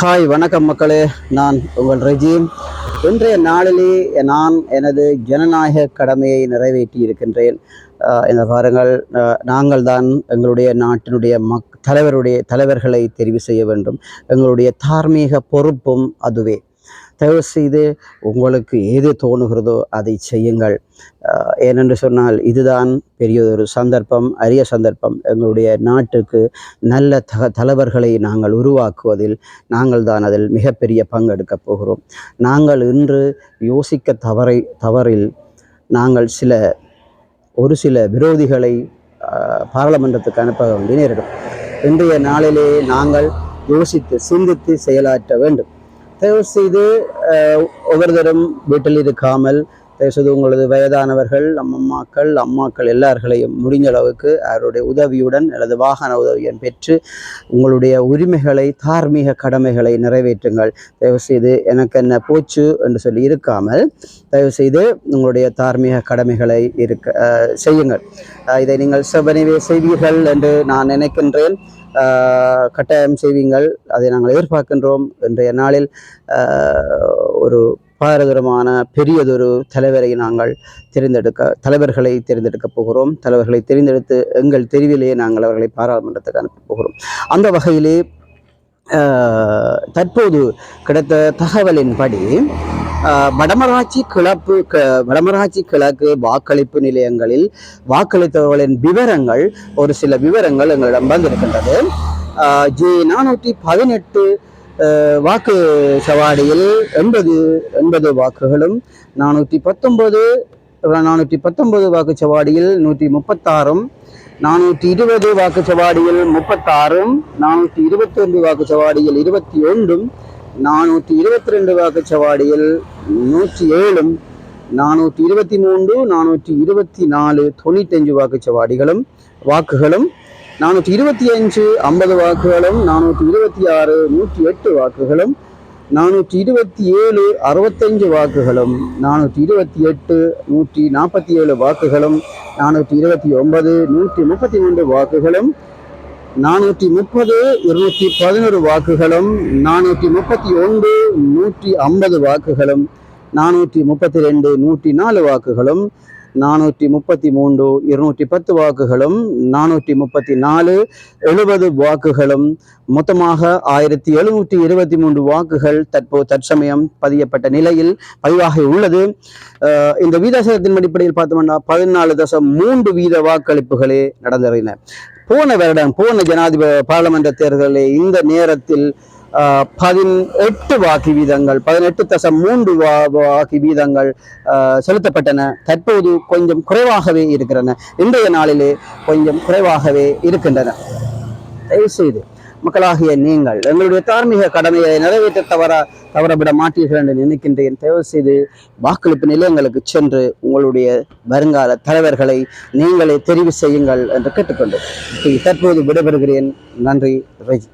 Hi வணக்கம் மக்களே. நான் உங்கள் ரஜீம். இன்றைய நாளிலே நான் எனது ஜனநாயக கடமையை நிறைவேற்றி இருக்கின்றேன். இந்த பாருங்கள் நாங்கள் தான் எங்களுடைய நாட்டினுடைய மக் தலைவருடைய தலைவர்களை தெரிவு செய்ய வேண்டும். எங்களுடைய தார்மீக பொறுப்பும் அதுவே. தயவு செய்து உங்களுக்கு எது தோணுகிறதோ அதை செய்யுங்கள். ஏனென்று சொன்னால் இதுதான் பெரியதொரு சந்தர்ப்பம் அரிய சந்தர்ப்பம். எங்களுடைய நாட்டுக்கு நல்ல த தலைவர்களை நாங்கள் உருவாக்குவதில் நாங்கள் தான் அதில் மிகப்பெரிய பங்கெடுக்கப் போகிறோம். நாங்கள் இன்று யோசிக்க தவறை தவறில் நாங்கள் சில ஒரு சில விரோதிகளை பாராளுமன்றத்துக்கு அனுப்ப வேண்டி நேரிடும். இன்றைய நாளிலேயே நாங்கள் யோசித்து சிந்தித்து செயலாற்ற வேண்டும். தயவு செய்து ஒவ்வொருத்தரும் வீட்டில் இருக்காமல் தயவுசெய்து உங்களது வயதானவர்கள் அம்மம்மாக்கள் அம்மாக்கள் எல்லார்களையும் முடிஞ்ச அளவுக்கு அவருடைய உதவியுடன் அல்லது வாகன உதவியுடன் பெற்று உங்களுடைய உரிமைகளை தார்மீக கடமைகளை நிறைவேற்றுங்கள். தயவுசெய்து எனக்கு என்ன போச்சு என்று சொல்லி இருக்காமல் தயவுசெய்து உங்களுடைய தார்மீக கடமைகளை இருக்க செய்யுங்கள். இதை நீங்கள் செவ்வனவே செய்வீர்கள் என்று நான் நினைக்கின்றேன். கட்டாயம் செய்வீங்கள். அதை நாங்கள் எதிர்பார்க்கின்றோம். இன்றைய நாளில் ஒரு பாரதூரமான பெரியதொரு தலைவரை நாங்கள் தேர்ந்தெடுக்க தலைவர்களை தேர்ந்தெடுக்கப் போகிறோம். தலைவர்களை தெரிந்தெடுத்து எங்கள் தெரிவிலேயே நாங்கள் அவர்களை பாராளுமன்றத்துக்கு அனுப்பப் போகிறோம். அந்த வகையிலே தற்போது கிடைத்த தகவலின்படி வடமராட்சி கிழப்பு க வடமராட்சி கிழக்கு வாக்களிப்பு நிலையங்களில் வாக்களித்தவர்களின் விவரங்கள் ஒரு சில விவரங்கள் எங்களிடம் வந்திருக்கின்றது. ஜி நானூற்றி பதினெட்டு வாக்கு சவாடியில் எண்பது எண்பது வாக்குகளும் நானூற்றி பத்தொன்பது நானூற்றி பத்தொன்பது வாக்குச்சவாடியில் நூற்றி முப்பத்தாறும் நானூற்றி இருபது வாக்குச்சாவடியில் முப்பத்தாறும் நானூற்றி இருபத்தி ஒன்று வாக்குச்சாவடியில் இருபத்தி ஒன்றும் நானூற்றி இருபத்தி ரெண்டு வாக்குச்சாவடியில் நூற்றி ஏழும் நானூற்றி இருபத்தி மூன்று நானூற்றி இருபத்தி நாலு தொண்ணூத்தஞ்சு வாக்குச்சவாடிகளும் வாக்குகளும் நானூற்றி இருபத்தி அஞ்சு ஐம்பது வாக்குகளும் நானூற்றி இருபத்தி ஆறு நூற்றி எட்டு வாக்குகளும் நானூற்றி இருபத்தி ஏழு அறுபத்தஞ்சு வாக்குகளும் நானூற்றி இருபத்தி எட்டு நூற்றி நாற்பத்தி ஏழு வாக்குகளும் நானூற்றி இருபத்தி ஒன்பது நூற்றி முப்பத்தி மூன்று வாக்குகளும் நானூற்றி முப்பது இருநூற்றி பதினோரு வாக்குகளும் நானூற்றி முப்பத்தி ஒன்று நூற்றி ஐம்பது வாக்குகளும் நானூற்றி முப்பத்தி ரெண்டு நூற்றி நாலு வாக்குகளும் நானூற்றி முப்பத்தி மூன்று இருநூற்றி பத்து வாக்குகளும் நானூற்றி முப்பத்தி நாலு எழுபது வாக்குகளும். மொத்தமாக ஆயிரத்தி எழுநூற்றி இருபத்தி மூன்று வாக்குகள் தற்போது தற்சமயம் பதியப்பட்ட நிலையில் பதிவாகி உள்ளது. இந்த வீதாசனத்தின் அடிப்படையில் பார்த்தோம்னா பதினாலு தசம் மூன்று வீத வாக்களிப்புகளே நடந்தறின போன வருடம் போன ஜனாதிபதி பாராளுமன்ற தேர்தலில் இந்த நேரத்தில் பதினெட்டு வாக்கு வீதங்கள் பதினெட்டு தசம் மூன்று வா வாக்கு வீதங்கள் செலுத்தப்பட்டன தற்போது கொஞ்சம் குறைவாகவே இருக்கின்றன இன்றைய நாளிலே கொஞ்சம் குறைவாகவே இருக்கின்றன தயவு செய்து மக்களாகிய நீங்கள் எங்களுடைய தார்மீக கடமையை நிறைவேற்ற தவற தவறவிட மாட்டீர்கள் என்று நினைக்கின்றேன் தயவு செய்து வாக்களிப்பு நிலையங்களுக்கு சென்று உங்களுடைய வருங்கால தலைவர்களை நீங்களே தெரிவு செய்யுங்கள் என்று கேட்டுக்கொண்டு தற்போது விடைபெறுகிறேன் நன்றி ரஜி